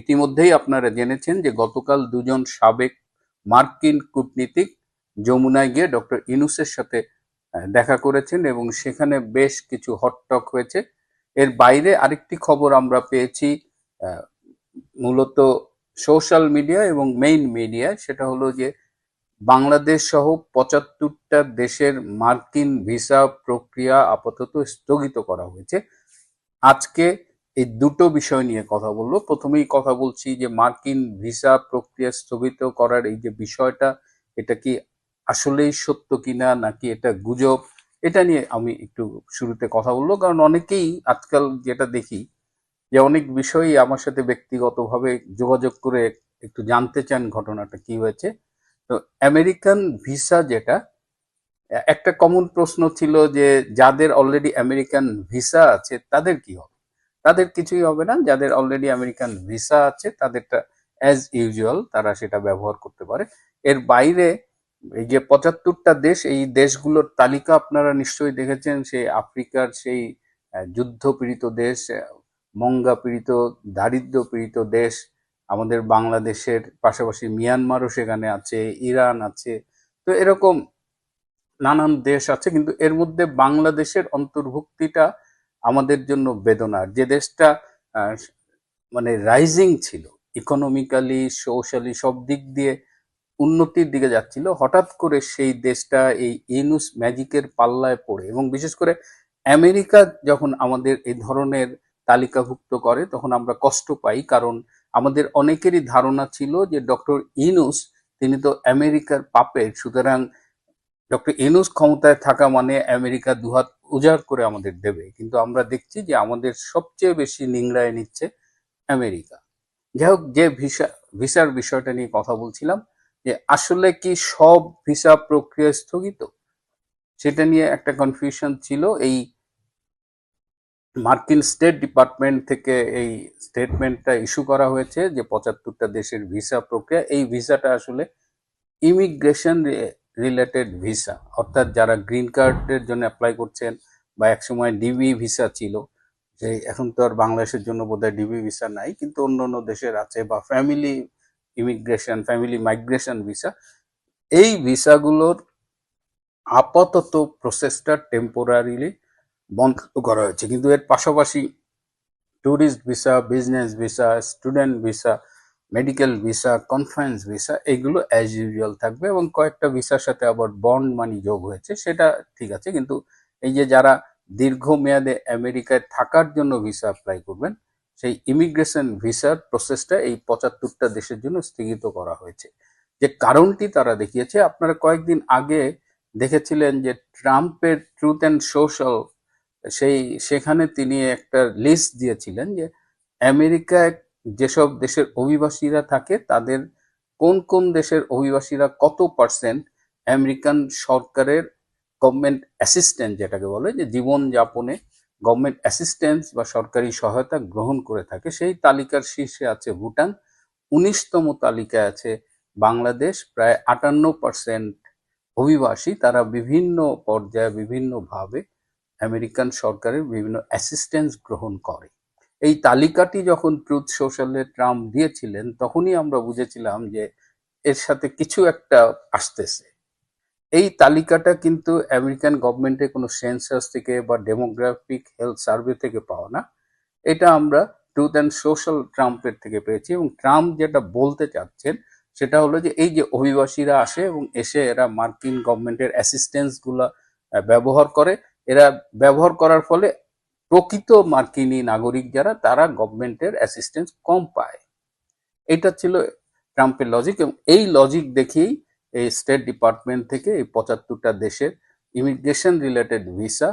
ইতিমধ্যেই আপনারা জেনেছেন যে গতকাল দুজন সাবেক মার্কিন কূটনীতিক যমুনায় গিয়ে ডক্টর ইনুসের সাথে দেখা করেছেন এবং সেখানে বেশ কিছু হটটক হয়েছে। এর বাইরে আরেকটি খবর আমরা পেয়েছি মূলত সোশ্যাল মিডিয়া এবং মেইন মিডিয়া, সেটা হলো যে বাংলাদেশ সহ পঁচাত্তরটা দেশের মার্কিন ভিসা প্রক্রিয়া আপাতত স্থগিত করা হয়েছে। আজকে এই দুটো বিষয় নিয়ে কথা বলব। প্রথমেই কথা বলছি যে মার্কিন ভিসা প্রক্রিয়া স্থগিত করার এই যে বিষয়টা, এটা কি আসলেই সত্য কিনা নাকি এটা গুজব, এটা নিয়ে আমি একটু শুরুতে কথা বলব। কারণ অনেকেই আজকাল যেটা দেখি যে অনেক বিষয়ই আমার সাথে ব্যক্তিগতভাবে যোগাযোগ করে একটু জানতে চান ঘটনাটা কি হয়েছে। তো আমেরিকান ভিসা যেটা একটা কমন প্রশ্ন ছিল যে যাদের অলরেডি আমেরিকান ভিসা আছে তাদের কি হবে? তাদের কিছুই হবে না। যাদের অলরেডি আমেরিকান ভিসা আছে, তাদেরটা অ্যাজ ইউজুয়াল তারা সেটা ব্যবহার করতে পারে। এর বাইরে এই যে পঁচাত্তরটা দেশ, এই দেশগুলোর তালিকা আপনারা নিশ্চয়ই দেখেছেন। সেই আফ্রিকার সেই যুদ্ধপীড়িত দেশ মঙ্গা পীড়িত দারিদ্র পীড়িত দেশ। আমাদের বাংলাদেশের পাশাপাশি মিয়ানমারও সেখানে আছে, ইরান আছে। তো এরকম নানান দেশ আছে, কিন্তু এর মধ্যে বাংলাদেশের অন্তর্ভুক্তিটা আমাদের জন্য বেদনার। যে দেশটা মানে রাইজিং ছিল ইকোনমিক্যালি সোশ্যালি সব দিক দিয়ে উন্নতির দিকে যাচ্ছিল, হঠাৎ করে সেই দেশটা এই ইনুস ম্যাজিকের পাল্লায় পড়ে এবং বিশেষ করে আমেরিকা যখন আমাদের এই ধরনের তালিকাভুক্ত করে, তখন আমরা কষ্ট পাই কারণ আমাদের অনেকেরই ধারণা ছিল যে ডক্টর ইনুস তিনি তো আমেরিকার পাপের, সুতরাং ডক্টর ইনুস ক্ষমতায় থাকা মানে আমেরিকা দুহাত উজাড় করে আমাদের দেবে। কিন্তু আমরা দেখছি যে আমাদের সবচেয়ে বেশি নিংড়ায় নিচ্ছে আমেরিকা। যাই হোক, যে ভিসা, ভিসার বিষয়টা নিয়ে কথা বলছিলাম, যে আসলে কি সব ভিসা প্রক্রিয়া স্থগিত? সেটা নিয়ে একটা কনফিউশন ছিল। এই মার্কিন স্টেট ডিপার্টমেন্ট থেকে এই স্টেটমেন্টটা ইস্যু করা হয়েছে যে পঁচাত্তরটা দেশের ভিসা প্রক্রিয়া, এই ভিসাটা আসলে ইমিগ্রেশন রিলেটেড ভিসা অর্থাৎ যারা গ্রিন কার্ডের জন্য অ্যাপ্লাই করছেন বা একসময় ডিবি ভিসা ছিল, যে এখন তো আর বাংলাদেশের জন্য বোধহয় ডিবি ভিসা নাই, কিন্তু অন্য অন্য দেশের আছে বা family immigration family migration visa এই ভিসাগুলোর আপাতত প্রসেসটা টেম্পোরারিলি বন্ধ করা হয়েছে। কিন্তু এর পাশাপাশি tourist visa business visa student visa medical visa conference visa এগুলো অ্যাজ ইউজুয়াল থাকবে এবং কয়েকটা ভিসার সাথে আবার বন্ড মানি যোগ হয়েছে, সেটা ঠিক আছে। কিন্তু এই যে যারা দীর্ঘমেয়াদে আমেরিকায় থাকার জন্য ভিসা অ্যাপ্লাই করবেন, সেই ইমিগ্রেশন ভিসার প্রসেসটা এই পঁচাত্তরটা দেশের জন্য স্থগিত করা হয়েছে। যে কারণটি তারা দেখিয়েছে, আপনারা কয়েকদিন আগে দেখেছিলেন যে ট্রাম্পের ট্রুথ অ্যান্ড সোশ্যাল সেই, সেখানে তিনি একটা লিস্ট দিয়েছিলেন যে আমেরিকায় যেসব দেশের অভিবাসীরা থাকে, তাদের কোন কোন দেশের অভিবাসীরা কত পার্সেন্ট আমেরিকান সরকারের গভর্নমেন্ট অ্যাসিস্ট্যান্ট যেটাকে বলে, যে জীবন যাপনে গভর্নমেন্ট অ্যাসিস্ট্যান্স বা সরকারি সহায়তা গ্রহণ করে থাকে, সেই তালিকার শীর্ষে আছে ভুটান। উনিশতম তালিকায় আছে বাংলাদেশ, প্রায় আটান্ন পার্সেন্ট অভিবাসী। তারা বিভিন্ন পর্যায়ে বিভিন্নভাবে আমেরিকান সরকারের বিভিন্ন অ্যাসিস্ট্যান্স গ্রহণ করে। এই তালিকাটি যখন ট্রুথ সোশ্যালে ট্রাম্প দিয়েছিলেন, তখনই আমরা বুঝেছিলাম যে এর সাথে কিছু একটা আসতেছে। এই তালিকাটা কিন্তু আমেরিকান গভর্নমেন্টের কোনো সেন্সাস থেকে বা ডেমোগ্রাফিক হেলথ সার্ভে থেকে পাওয়া না। এটা আমরা ট্রুথ অ্যান্ড সোশ্যাল ট্রাম্পের থেকে পেয়েছি এবং ট্রাম্প যেটা বলতে চাচ্ছেন, সেটা হলো যে এই যে অভিবাসীরা আসে এবং এসে এরা মার্কিন গভর্নমেন্টের অ্যাসিস্ট্যান্সগুলো ব্যবহার করে, এরা ব্যবহার করার ফলে প্রকৃত মার্কিনী নাগরিক যারা, তারা গভর্নমেন্টের অ্যাসিস্ট্যান্স কম পায়। এটা ছিল ট্রাম্পের লজিক এবং এই লজিক দেখেই এই স্টেট ডিপার্টমেন্ট থেকে এই পঁচাত্তরটা দেশের ইমিগ্রেশন রিলেটেড ভিসা